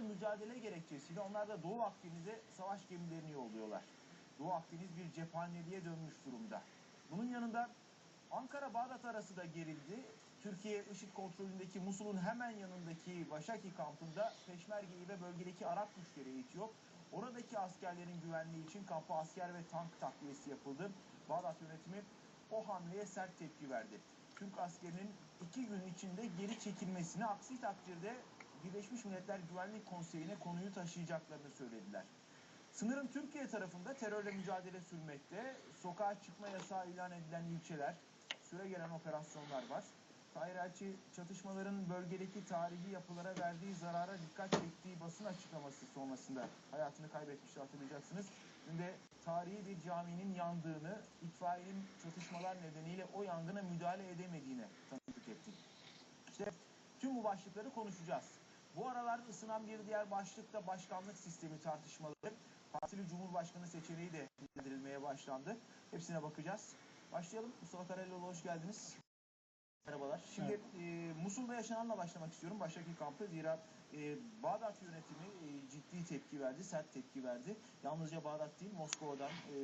ve mücadele gerekçesiyle onlar da Doğu Akdeniz'e savaş gemilerini yolluyorlar. Doğu Akdeniz bir cephaneliğe dönmüş durumda. Bunun yanında Ankara-Bağdat arası da gerildi. Türkiye IŞİD kontrolündeki Musul'un hemen yanındaki Başaki kampında Peşmerge'yi ve bölgedeki Arap güçleri eğitiyor. Oradaki askerlerin güvenliği için kampa asker ve tank takviyesi yapıldı. Bağdat yönetimi o hamleye sert tepki verdi. Türk askerinin iki gün içinde geri çekilmesini aksi takdirde Birleşmiş Milletler Güvenlik Konseyi'ne konuyu taşıyacaklarını söylediler. Sınırın Türkiye tarafında terörle mücadele sürmekte. Sokağa çıkma yasağı ilan edilen ilçeler, süre gelen operasyonlar var. Tahir Elçi çatışmaların bölgedeki tarihi yapılara verdiği zarara dikkat çektiği basın açıklaması sonrasında hayatını kaybetmişti hatırlayacaksınız. De tarihi bir caminin yandığını, itfaiyenin çatışmalar nedeniyle o yangına müdahale edemediğine tanıklık ettik. İşte tüm bu başlıkları konuşacağız. Bu aralar ısınan bir diğer başlık da başkanlık sistemi tartışmaları. Partili Cumhurbaşkanı seçeneği de bildirilmeye başlandı. Hepsine bakacağız. Başlayalım. Mustafa Karaylıoğlu hoş geldiniz. Merhabalar. Şimdi e, Musul'da yaşananla başlamak istiyorum. Baştaki kampı zira e, Bağdat yönetimi e, ciddi tepki verdi, sert tepki verdi. Yalnızca Bağdat değil, Moskova'dan, e,